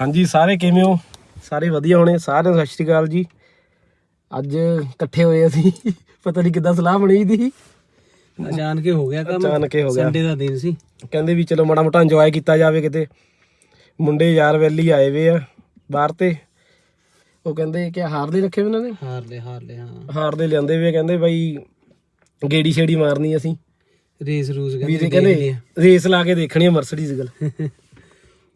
ਹਾਂਜੀ ਸਾਰੇ ਕਿਵੇਂ ਹੋ? ਸਾਰੇ ਵਧੀਆ ਹੋਣੇ ਸਾਰਿਆਂ ਨੂੰ ਸਤਿ ਸ਼੍ਰੀ ਅਕਾਲ ਜੀ। ਅੱਜ ਇਕੱਠੇ ਹੋਏ ਅਸੀਂ ਪਤਾ ਨਹੀਂ ਕਿੱਦਾਂ ਸਲਾਹ ਬਣੀ ਦੀ। ਅਚਾਨਕ ਹੀ ਹੋ ਗਿਆ ਕੰਮ। ਅਚਾਨਕ ਹੀ ਹੋ ਗਿਆ। ਸੰਡੇ ਦਾ ਦਿਨ ਸੀ। ਕਹਿੰਦੇ ਵੀ ਚਲੋ ਮਾੜਾ ਮੋਟਾ ਇੰਜੋਏ ਕੀਤਾ ਜਾਵੇ ਕਿਤੇ। ਮੁੰਡੇ ਯਾਰ ਵੈਲੀ ਆਏ ਵੇ ਆ ਬਾਹਰ ਤੇ। ਉਹ ਕਹਿੰਦੇ ਕਿ ਹਾਰ ਦੇ ਰੱਖੇ ਵੇ ਉਹਨਾਂ ਨੇ? ਹਾਰ ਲੈ ਹਾਰ ਲੈ ਹਾਂ। ਹਾਰ ਦੇ ਲਿਆਂਦੇ ਵੇ ਕਹਿੰਦੇ ਬਾਈ ਗੇੜੀ ਛੇੜੀ ਮਾਰਨੀ ਅਸੀਂ। ਰੇਸ ਰੂਸ ਵੀਰੇ ਕਹਿੰਦੇ ਰੇਸ ਲਾ ਕੇ ਦੇਖਣੀ ਆ ਮਰਸੀਡੀਜ਼ ਗੱਲ।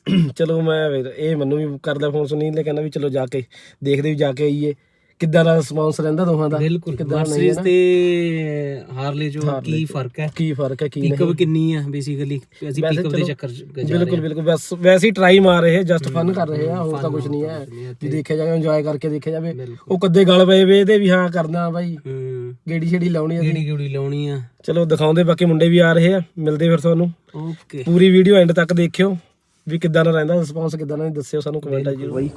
ਚਲੋ ਮੈਂ ਫਿਰ ਇਹ ਮੈਨੂੰ ਵੀ ਕਰਦਾ ਫੋਨ ਸੁਨੀਲ ਨੇ ਕਹਿੰਦਾ ਵੀ ਚਲੋ ਜਾ ਕੇ ਦੇਖਦੇ ਵੀ ਜਾ ਕੇ ਆਈਏ। ਕਿੱਦਾਂ ਦਾ ਰਿਸਪੌਂਸ ਰਹਿੰਦਾ ਦੋਹਾਂ ਦਾ? ਬਿਲਕੁਲ। ਕਿੱਦਾਂ ਨਹੀਂ ਮਰਸੀਡੀਜ਼ ਤੇ ਹਾਰਲੇ ਜੋ ਕੀ ਫ਼ਰਕ ਹੈ? ਕੀ ਫ਼ਰਕ ਹੈ ਕੀ ਨਹੀਂ? ਪਿਕਅਪ ਕਿੰਨੀ ਆ ਬੇਸਿਕਲੀ ਅਸੀਂ ਵੈਸੇ ਪਿਕਅਪ ਦੇ ਚਲੋ, ਚੱਕਰ 'ਚ ਜਾ ਰਹੇ ਬਿਲਕੁਲ ਬਿਲਕੁਲ। ਬਸ ਵੈਸੇ ਹੀ ਟਰਾਈ ਮਾਰ ਰਹੇ ਜਸਟ ਫਨ ਕਰ ਰਹੇ ਆ ਹੋਰ ਤਾਂ ਕੁਝ ਨਹੀਂ ਹੈ। ਵੀ ਦੇਖਿਆ ਜਾਵੇ ਇੰਜੋਏ ਕਰਕੇ ਦੇਖਿਆ ਜਾਵੇ ਉਹ ਕੱਦੇ ਗਲ ਪਏ ਵੇ ਇਹਦੇ ਵੀ ਹਾਂ ਕਰਨਾ ਬਾਈ। ਹੂੰ। ਗੇੜੀ ਛੇੜੀ ਲਾਉਣੀ ਅਸੀਂ। ਕਿਹੜੀ ਕਿਹੜੀ ਲਾਉਣੀ ਆ। ਚਲੋ ਦਿਖਾਉਂਦੇ ਬਾਕੀ ਮੁੰਡੇ ਵੀ ਆ ਰਹੇ ਆ ਮਿਲਦੇ ਫਿਰ ਤੁਹਾਨੂੰ। ਓਕੇ। ਪੂਰੀ ਵੀਡੀਓ ਐਂਡ ਤੱਕ ਦੇਖਿਓ। ਵੀ ਕਿੱਦਾਂ ਦਾ ਰਹਿੰਦਾ ਰਿਸਪੌਂਸ ਕਿੱਦਾਂ ਦਾ ਦੱਸਿਓ ਸਾਨੂੰ ਕਮੈਂਟਾਂ 'ਚ ਬਾਈ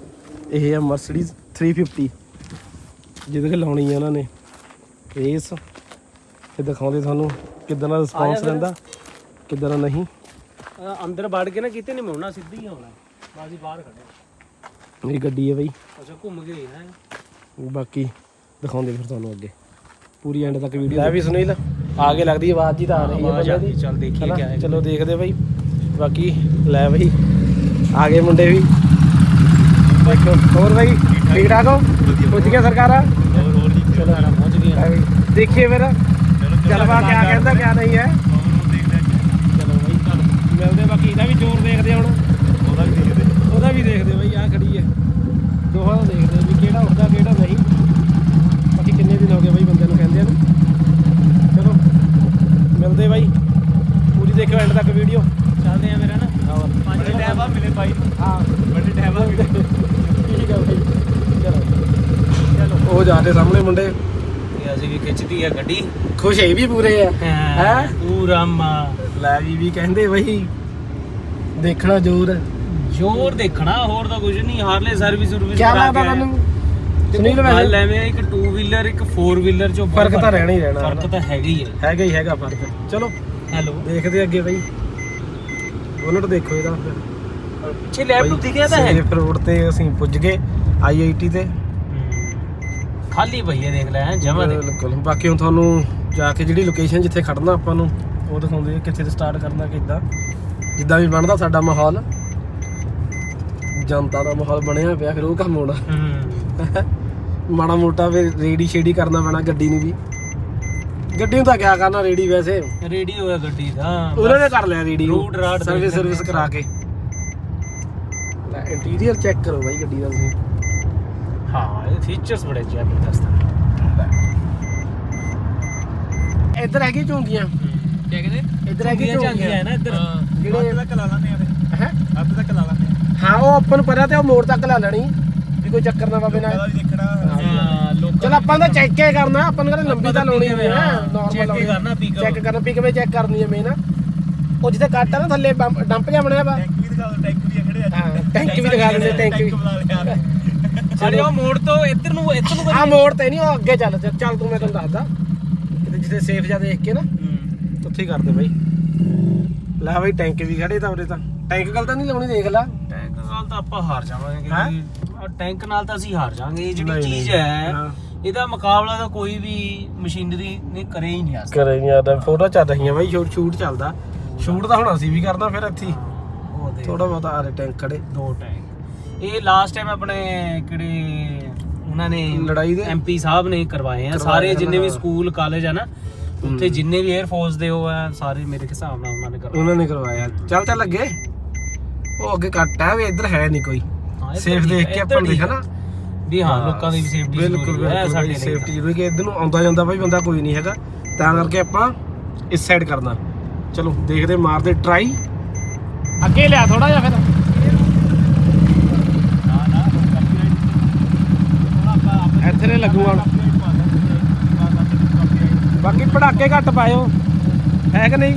ਇਹ ਹੈ ਮਰਸੀਡੀਜ਼ 350 ਜਿਹਦੇ ਕਿ ਲਾਉਣੀ ਆ ਉਹਨਾਂ ਨੇ। ਰੇਸ। ਤੇ ਦਿਖਾਉਂਦੇ ਤੁਹਾਨੂੰ ਕਿੱਦਾਂ ਦਾ ਰਿਸਪੌਂਸ ਰਹਿੰਦਾ ਕਿੱਦਾਂ ਦਾ ਨਹੀਂ। ਅੰਦਰ ਵੜ ਕੇ ਨਾ ਕਿਤੇ ਨਹੀਂ ਮੁੜਨਾ ਸਿੱਧੀ ਹੀ ਆਉਣਾ। ਬਾਜੀ ਬਾਹਰ ਖੜੇ ਮੇਰੀ ਗੱਡੀ ਹੈ ਬਾਈ। ਅੱਛਾ ਘੁੰਮ ਕੇ ਹੈ। ਬਾਕੀ ਦਿਖਾਉਂਦੇ ਫਿਰ ਤੁਹਾਨੂੰ ਅੱਗੇ। ਪੂਰੀ ਐਂਡ ਤੱਕ ਵੀਡੀਓ ਲੈ ਵੀ ਸੁਨੀਲ ਆ ਕੇ ਲੱਗਦੀ ਆਵਾਜ਼ ਜੀ ਤਾਂ ਆ ਰਹੀ ਹੈ ਬੰਦੇ ਦੀ। ਚੱਲ ਦੇਖੀਏ? ਕਿਆ ਹੈ। ਚਲੋ ਦੇਖਦੇ ਬਾਈ। ਬਾਕੀ ਲੈ ਬਾਈ ਆ ਗਏ ਮੁੰਡੇ ਵੀ। ਦੇਖੋ ਹੋਰ ਬਾਈ ਠੀਕ ਠਾਕ ਹੋ? ਪੁੱਜ ਗਿਆ ਸਰਕਾਰਾਂ? ਚਲੋ। ਆਣਾ ਪਹੁੰਚ ਗਏ। ਬਾਈ ਦੇਖੀਏ ਫਿਰ। ਜਲਵਾ ਕਿਆ ਕਹਿੰਦਾ ਕਿਆ ਨਹੀਂ ਹੈ। ਚਲੋ ਬਾਈ ਚੱਲ। ਮਿਲਦੇ ਬਾਕੀ ਇਹਦਾ ਵੀ ਜ਼ੋਰ ਦੇਖਦੇ ਹੁਣ। ਉਹਦਾ ਵੀ ਦੇਖਦੇ। ਉਹਦਾ ਵੀ ਦੇਖਦੇ ਬਾਈ ਆ ਖੜੀ ਹੈ। ਦੋਹਾਂ ਦਾ ਦੇਖਦੇ ਵੀ ਕਿਹੜਾ ਉੱਠਦਾ ਕਿਹੜਾ ਨਹੀਂ। ਬਾਕੀ ਕਿੰਨੇ ਦਿਨ ਹੋ ਗਏ ਬਾਈ ਬੰਦੇ ਨੂੰ ਕਹਿੰਦੇ ਨੂੰ। ਚਲੋ ਮਿਲਦੇ ਬਾਈ। ਪੂਰੀ ਦੇਖਿਓ ਐਂਡ ਤੱਕ ਵੀਡੀਓ ਚੱਲਦੇ ਆ ਮੇਰਾ ਨਾ? ਹੋਰ ਪੰਜ ਟਾਈਮ ਬਾਅਦ ਮਿਲੇ ਬਾਈ ਹਾਂ। ਵੱਡੇ ਟਾਈਮ ਬਾਅਦ ਮਿਲੇ। ਠੀਕ ਆ ਬਾਈ। ਚਲੋ। ਚਲੋ। ਉਹ ਜਾਂਦੇ ਸਾਹਮਣੇ ਮੁੰਡੇ। ਇਹ ਅਸੀਂ ਵੀ ਖਿੱਚਦੀ ਆ ਗੱਡੀ। ਖੁਸ਼ ਹੈ ਵੀ ਪੂਰੇ ਆ। ਹੈਂ? ਪੂਰਾ ਮਾ। ਲੈ ਵੀ ਵੀ ਕਹਿੰਦੇ ਬਈ ਦੇਖਣਾ ਜ਼ੋਰ। ਜ਼ੋਰ ਦੇਖਣਾ ਹੋਰ ਤਾਂ ਕੁਝ ਨਹੀਂ ਹਾਰਲੇ ਸਰਵਿਸ ਸਰਵਿਸ ਕਿਆ ਲੱਗਦਾ ਤੁਹਾਨੂੰ ਸੁਨੀਲ ਵੈਸੇ ਆ, ਇੱਕ 2 ਵੀਲਰ ਇੱਕ 4 ਵੀਲਰ ਚੋਂ ਫ਼ਰਕ ਤਾਂ ਰਹਿਣਾ ਹੀ ਰਹਿਣਾ ਫ਼ਰਕ ਤਾਂ ਹੈਗਾ ਹੀ ਹੈ। ਹੈਗਾ ਹੀ ਹੈਗਾ ਫ਼ਰਕ। ਚਲੋ ਹੈਲੋ। ਦੇਖਦੇ ਅੱਗੇ ਬਈ। ਬੋਨਟ ਦੇਖੋ ਇਹਦਾ ਪਿੱਛੇ ਲੈਫਟ ਨੂੰ ਦਿਖਿਆ ਤਾਂ ਹੈ। ਸੇਫ ਰੋਡ ਤੇ ਅਸੀਂ ਪੁੱਜ ਗਏ ਆਈਆਈਟੀ ਤੇ। ਖਾਲੀ ਪਈ ਹੈ ਦੇਖ ਲੈ ਜਮਾ ਦੇ ਬਿਲਕੁਲ ਬਾਕੀ ਹੁਣ ਤੁਹਾਨੂੰ ਜਾ ਕੇ ਜਿਹੜੀ ਲੋਕੇਸ਼ਨ ਜਿੱਥੇ ਖੜਨਾ ਆਪਾਂ ਨੂੰ ਉਹ ਦਿਖਾਉਂਦੇ ਆ ਕਿੱਥੇ ਤੋਂ ਸਟਾਰਟ ਕਰਨਾ ਕਿੱਦਾਂ। ਜਿੱਦਾਂ ਵੀ ਬਣਦਾ ਸਾਡਾ ਮਾਹੌਲ। ਜਨਤਾ ਦਾ ਮਾਹੌਲ ਬਣਿਆ ਪਿਆ ਫਿਰ ਉਹ ਕੰਮ ਹੋਣਾ ਮਾੜਾ ਮੋਟਾ ਵੀ ਰੇਡੀ ਸ਼ੇਡੀ ਕਰਨਾ ਪੈਣਾ ਗੱਡੀ ਨੂੰ ਵੀ। ਗੱਡੀ ਨੂੰ ਤਾਂ ਕਿਆ ਕਰਨਾ ਰੇਡੀ ਵੈਸੇ। ਰੈਡੀ ਹੋਇਆ ਗੱਡੀ ਦਾ ਉਹਨਾਂ ਨੇ ਕਰ ਲਿਆ ਰੇਡੀ ਰੂਟ ਰਾਟ ਸਰਵਿਸ ਸਰਵਿਸ ਕਰਾ ਕੇ। ਲੈ ਇੰਟੀਰੀਅਰ ਚੈੱਕ ਕਰੋ ਬਾਈ ਗੱਡੀ ਦਾ ਤੁਸੀਂ। ਹਾਂ ਇਹ ਫੀਚਰਸ ਬੜੇ ਜ਼ਬਰਦਸਤ ਇੱਧਰ ਹੈਗੀ ਝੁੰਗੀਆਂ। ਕੀ ਕਹਿੰਦੇ? ਇੱਧਰ ਹੈਗੀ ਝੁੰਗੀਆਂ ਝਾਂਗੀਆਂ। ਹੈ ਨਾ ਇੱਧਰ। ਜਿਹੜੇ ਤੱਕ ਲਾ ਲਾਂਦੇ ਆ ਹੈ? ਅੱਧ ਤੱਕ ਲਾ ਲਾਂਦੇ ਹਾਂ ਉਹ ਆਪਾਂ ਨੂੰ ਪਤਾ ਤੇ ਉਹ ਮੋੜ ਤੱਕ ਲਾ ਲੈਣੀ। ਵੀ ਕੋਈ ਚੱਕਰ ਨਾ ਪਵੇ ਨਾ। ਦੇਖਣਾ। ਹਾਂ। ਚਲ ਆਪਾਂ ਤਾਂ ਚੈੱਕ ਹੀ ਕਰਨਾ ਆਪਾਂ ਨੂੰ ਕਹਿੰਦੇ ਲੰਬੀ ਤਾਂ ਲਾਉਣੀ ਹੈ ਨਾਰਮਲ ਚੈੱਕ ਕਰਨਾ ਪਿਕ ਚੈੱਕ ਕਰਨਾ ਪਿਕ ਵਿੱਚ ਚੈੱਕ ਕਰਨੀ ਹੈ ਮੇਨ ਉਹ ਜਿੱਥੇ ਕੱਟ ਆ ਨਾ ਥੱਲੇ ਡੰਪ ਜਿਹਾ ਬਣਿਆ ਵਾ। ਟੈਂਕ ਵੀ ਦਿਖਾ ਦਿਓ ਟੈਂਕ ਵੀ ਖੜੇ ਆ। ਹਾਂ ਟੈਂਕ ਵੀ ਦਿਖਾ ਦਿੰਦੇ ਟੈਂਕ ਵੀ। ਸਾਡੇ ਉਹ ਮੋੜ ਤੋਂ ਇੱਧਰ ਨੂੰ ਇੱਧਰ ਨੂੰ ਆ ਮੋੜ ਤੇ ਨਹੀਂ ਉਹ ਅੱਗੇ ਚੱਲ ਚੱਲ ਤੂੰ ਮੈਂ ਤੈਨੂੰ ਦੱਸਦਾ। ਕਿਤੇ ਜਿੱਥੇ ਸੇਫ ਜਾ ਦੇਖ ਕੇ ਨਾ ਉੱਥੇ ਹੀ ਕਰਦੇ ਬਾਈ। ਲੈ ਬਾਈ ਟੈਂਕ ਵੀ ਖੜੇ ਤਾਂ ਉਰੇ ਤਾਂ। ਟੈਂਕ ਗੱਲ ਤਾਂ ਨਹੀਂ ਲਾਉਣੀ ਦੇਖ ਲੈ। ਟੈਂਕ ਨਾਲ ਤਾਂ ਆਪਾਂ ਹਾਰ ਜਾਵਾਂਗੇ ਟੈਂਕ ਨਾਲ ਤਾਂ ਅਸੀਂ ਹਾਰ ਜਾਵਾਂਗੇ ਇਹ ਜਿਹੜੀ ਚੀਜ਼ ਹਾਂ। ਇਹਦਾ ਮੁਕਾਬਲਾ ਤਾਂ ਕੋਈ ਵੀ ਮਸ਼ੀਨਰੀ ਨੇ ਕਰੇ ਹੀ ਨਹੀਂ ਕਰੇ ਯਾਰ ਫੋਟੋ ਚੱਲ ਰਹੀਆਂ ਬਾਈ ਸ਼ੂਟ ਸ਼ੂਟ ਚੱਲਦਾ। ਸ਼ੂਟ ਤਾਂ ਹੁਣ ਅਸੀਂ ਵੀ ਕਰਨਾ ਫਿਰ ਇੱਥੇ ਥੋੜਾ ਬਹੁਤਾ ਆ ਰਹੇ ਟੈਂਕ ਖੜੇ। ਦੋ ਟੈਂਕ ਇਹ ਲਾਸਟ ਟਾਈਮ ਆਪਣੇ ਕਿਹੜੇ ਉਹਨਾਂ ਨੇ ਲੜਾਈ ਦੇ? ਐਮਪੀ ਸਾਹਿਬ ਨੇ ਕਰਵਾਏ ਆ। ਸਾਰੇ ਜਿੰਨੇ ਵੀ। ਸਕੂਲ ਕਾਲਜ ਆ ਨਾ ਉੱਥੇ ਜਿੰਨੇ ਵੀ 에ਅਰ ਫੋਰਸ ਦੇ ਉਹ ਆ ਸਾਰੇ ਮੇਰੇ ਹਿਸਾਬ ਨਾਲ ਉਹਨਾਂ ਨੇ ਕਰਵਾਏ। ਉਹਨਾਂ ਨੇ ਕਰਵਾਇਆ। ਚੱਲ ਚੱਲ ਅੱਗੇ। ਉਹ ਅੱਗੇ ਕੱਟ ਹੈ ਵੀ ਇੱਧਰ ਹੈ ਨਹੀਂ ਕੋਈ। ਸੇਫ ਦੇਖ ਕੇ ਆਪਾਂ ਦੇਖਣਾ। ਵੀ ਹਾਂ ਲੋਕਾਂ ਦੀ ਵੀ ਸੇਫਟੀ ਬਿਲਕੁਲ ਬਿਲਕੁਲ ਸੇਫਟੀ ਜ਼ਰੂਰੀ ਕਿ ਇੱਧਰ ਨੂੰ ਆਉਂਦਾ ਜਾਂਦਾ ਬਾਈ ਬੰਦਾ ਕੋਈ ਨਹੀਂ ਹੈਗਾ। ਤਾਂ ਕਰਕੇ ਆਪਾਂ ਇਸ ਸਾਈਡ ਕਰਨਾ। ਚਲੋ ਦੇਖਦੇ ਮਾਰਦੇ ਟਰਾਈ ਅੱਗੇ ਲਿਆ ਥੋੜਾ ਜਿਹਾ ਫਿਰ। ਇੱਥੇ ਨੇ ਲੱਗੂਗਾ। ਹੁਣ ਬਾਕੀ ਪੜਾਕੇ ਘੱਟ ਪਾਇਓ। ਹੈ ਕਿ ਨਹੀਂ?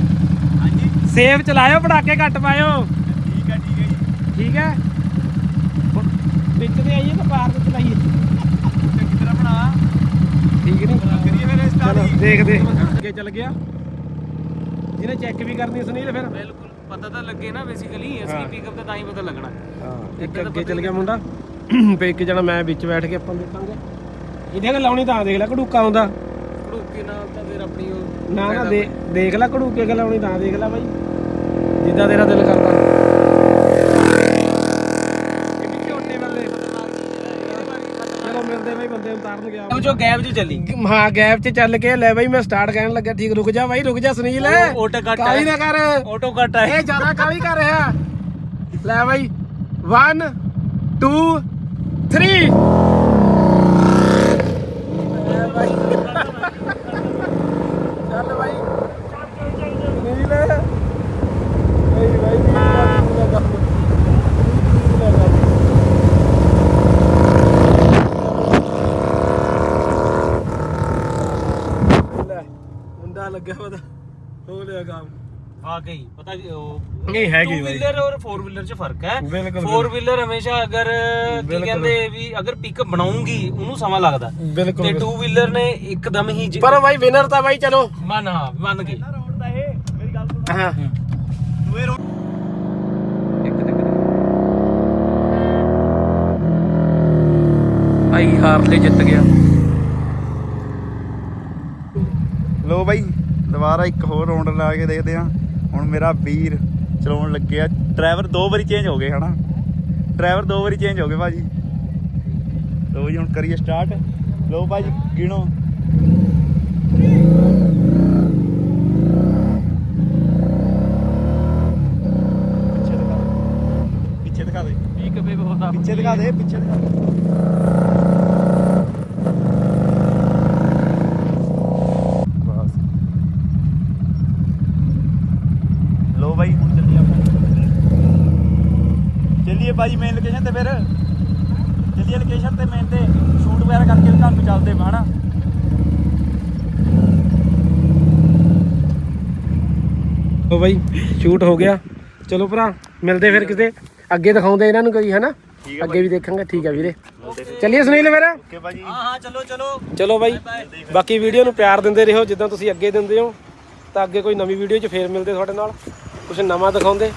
ਹਾਂਜੀ। ਸੇਫ ਚਲਾਇਓ ਪੜਾਕੇ ਘੱਟ ਪਾਇਓ। ਠੀਕ ਹੈ ਠੀਕ ਹੈ ਜੀ। ਠੀਕ ਹੈ? ਵਿੱਚ ਦੇ ਆਈਏ ਤਾਂ ਪਾਰ ਤੇ ਚਲਾਈਏ। ਚੰਗੀ ਤਰ੍ਹਾਂ ਬਣਾ। ਠੀਕ ਨਹੀਂ? ਕਰੀਏ ਫਿਰ ਸਟਾਰਟ ਦੇਖਦੇ। ਅੱਗੇ ਚੱਲ ਗਿਆ। ਜਿਹਨੇ ਚੈੱਕ ਵੀ ਕਰਨੀ ਸੁਨੀਲ ਫਿਰ। ਬਿਲਕੁਲ ਪਤਾ ਤਾਂ ਲੱਗੇ ਨਾ ਬੇਸਿਕਲੀ ਅਸਲੀ ਪਿਕਅਪ ਦਾ ਤਾਂ ਹੀ ਪਤਾ ਲੱਗਣਾ। ਹਾਂ ਇੱਕ ਅੱਗੇ ਚੱਲ ਗਿਆ ਮੁੰਡਾ। ਤੇ ਇੱਕ ਜਣਾ ਮੈਂ ਵਿੱਚ ਬੈਠ ਕੇ ਆਪਾਂ ਦੇਖਾਂਗੇ ਇਹਦੇ ਨਾਲ ਲਾਉਣੀ ਤਾਂ ਦੇਖ ਲੈ ਘੜੂਕਾ ਆਉਂਦਾ। ਧੜੂਕੇ ਨਾਲ ਤਾਂ ਫਿਰ ਆਪਣੀ ਉਹ ਨਾ ਨਾ ਦੇਖ ਲੈ ਘੜੂਕੇ ਕੇ ਲਾਉਣੀ ਤਾਂ ਦੇਖ ਲੈ ਬਾਈ। ਜਿੱਦਾਂ ਤੇਰਾ ਦਿਲ ਕਰਦਾ। ਚਲੋ ਮਿਲਦੇ ਬਾਈ ਬੰਦੇ ਉਤਾਰਨ ਗਿਆ। ਉਹ ਜੋ ਗੈਪ 'ਚ ਚੱਲੀ। ਹਾਂ ਗੈਪ 'ਚ ਚੱਲ ਕੇ ਲੈ ਬਾਈ ਮੈਂ ਸਟਾਰਟ ਕਰਨ ਲੱਗਾ ਠੀਕ ਰੁਕ ਜਾ ਬਾਈ ਰੁਕ ਜਾ ਸੁਨੀਲ। ਉਹ auto cut ਕਾਲੀ ਹੈ। ਨਾ ਕਰ। ਆਟੋ ਕੱਟ ਹੈ। ਇਹ ਜ਼ਿਆਦਾ ਕਾਲੀ ਕਰ ਰਿਹਾ। ਲੈ ਬਾਈ 1 2 3 ਚੱਲ ਬਾਈ ਸੁਨੀਲ ਬਾਈ ਬਾਈ ਵੀ ਲੱਗਾ ਲੈ ਮੁੰਡਾ ਲੱਗਿਆ ਪਤਾ ਹੋ ਲਿਆ ਕੰਮ ਆ ਗਈ ਪਤਾ ਕੀ ਉਹ ਨਹੀਂ ਹੈਗੀ ਬਾਈ। ਵੀਲਰ ਔਰ 4 ਵੀਲਰ 'ਚ ਫ਼ਰਕ ਹੈ। ਬਿਲਕੁਲ, 4 ਵੀਲਰ ਹਮੇਸ਼ਾ ਅਗਰ ਕੀ ਬਿਲਕੁਲ। ਕਹਿੰਦੇ ਵੀ ਅਗਰ ਪਿਕਅਪ ਬਣਾਉਂਗੀ ਉਹਨੂੰ ਸਮਾਂ ਲੱਗਦਾ। ਬਿਲਕੁਲ ਤੇ 2 ਵੀਲਰ ਨੇ ਇੱਕਦਮ ਹੀ ਜ- ਪਰ ਬਾਈ ਵਿਨਰ ਤਾਂ ਬਾਈ ਚਲੋ। ਮੰਨ ਹਾਂ ਮੰਨ ਗਈ। ਰੋਡ ਦਾ ਇਹ ਮੇਰੀ ਗੱਲ ਸੁਣ। ਹਾਂ। ਦੂਏ ਰੋਡ ਭਾਈ ਹਾਰਲੇ ਜਿੱਤ ਗਿਆ। ਲੋ ਬਾਈ। ਦੁਬਾਰਾ ਇੱਕ ਹੋਰ ਰਾਉਂਡ ਲਾ ਕੇ ਦੇਖਦੇ ਆ ਹੁਣ ਮੇਰਾ ਵੀਰ ਚਲਾਉਣ ਲੱਗਿਆ। ਡਰਾਈਵਰ ਦੋ ਵਾਰੀ ਚੇਂਜ ਹੋ ਗਏ ਹਨਾ? ਡਰਾਈਵਰ ਦੋ ਵਾਰੀ ਚੇਂਜ ਹੋ ਗਏ ਭਾਜੀ। ਲੋ ਜੀ ਹੁਣ ਕਰੀਏ ਸਟਾਰਟ ਲੋ ਭਾਜੀ ਗਿਣੋ। ਪਿੱਛੇ ਦਿਖਾ ਦੇ। ਪਿੱਛੇ ਦਿਖਾ ਦੇ ਪਿੱਛੇ ਦਿਖਾ ਦੇ ਬਸ ਲੋ ਬਾਈ ਹੁਣ ਚੱਲੀਏ ਆਪਾਂ ਬਾਈ ਮੇਨ ਲੋਕੇਸ਼ਨ ਤੇ ਫਿਰ ਚੱਲੀਏ ਲੋਕੇਸ਼ਨ ਤੇ ਮੇਨ ਤੇ ਸ਼ੂਟ ਵਗੈਰਾ ਕਰਕੇ ਘਰ ਨੂੰ ਚੱਲਦੇ ਹਾਂ ਹਨਾ? ਉਹ ਬਾਈ ਸ਼ੂਟ ਹੋ ਗਿਆ। ਚਲੋ ਭਰਾ ਮਿਲਦੇ ਫਿਰ ਕਿਤੇ। ਅੱਗੇ ਦਿਖਾਉਂਦੇ ਇਹਨਾਂ ਨੂੰ ਕੋਈ ਹਨਾ? ਅੱਗੇ ਵੀ ਦੇਖਾਂਗੇ ਠੀਕ ਹੈ ਵੀਰੇ। ਚੱਲੀਏ ਸੁਨੀਲ ਫਿਰ? ਓਕੇ ਬਾਜੀ ਹਾਂ ਹਾਂ ਚਲੋ ਚਲੋ। ਚਲੋ ਬਾਈ। ਬਾਕੀ ਵੀਡੀਓ ਨੂੰ ਪਿਆਰ ਦਿੰਦੇ ਰਹੋ ਜਿੱਦਾਂ ਤੁਸੀਂ ਅੱਗੇ ਦਿੰਦੇ ਹੋ। ਤਾਂ ਅੱਗੇ ਕੋਈ ਨਵੀਂ ਵੀਡੀਓ 'ਚ ਫੇਰ ਮਿਲਦੇ ਤੁਹਾਡੇ ਨਾਲ। ਕੁਝ ਨਵਾਂ ਦਿਖਾਉਂਦੇ।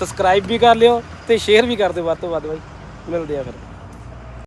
ਸਬਸਕ੍ਰਾਈਬ ਵੀ ਕਰ ਲਿਓ ਤੇ ਸ਼ੇਅਰ ਵੀ ਕਰ ਦਿਓ ਵੱਧ ਤੋਂ ਵੱਧ ਬਾਈ। ਮਿਲਦੇ ਆ ਫਿਰ।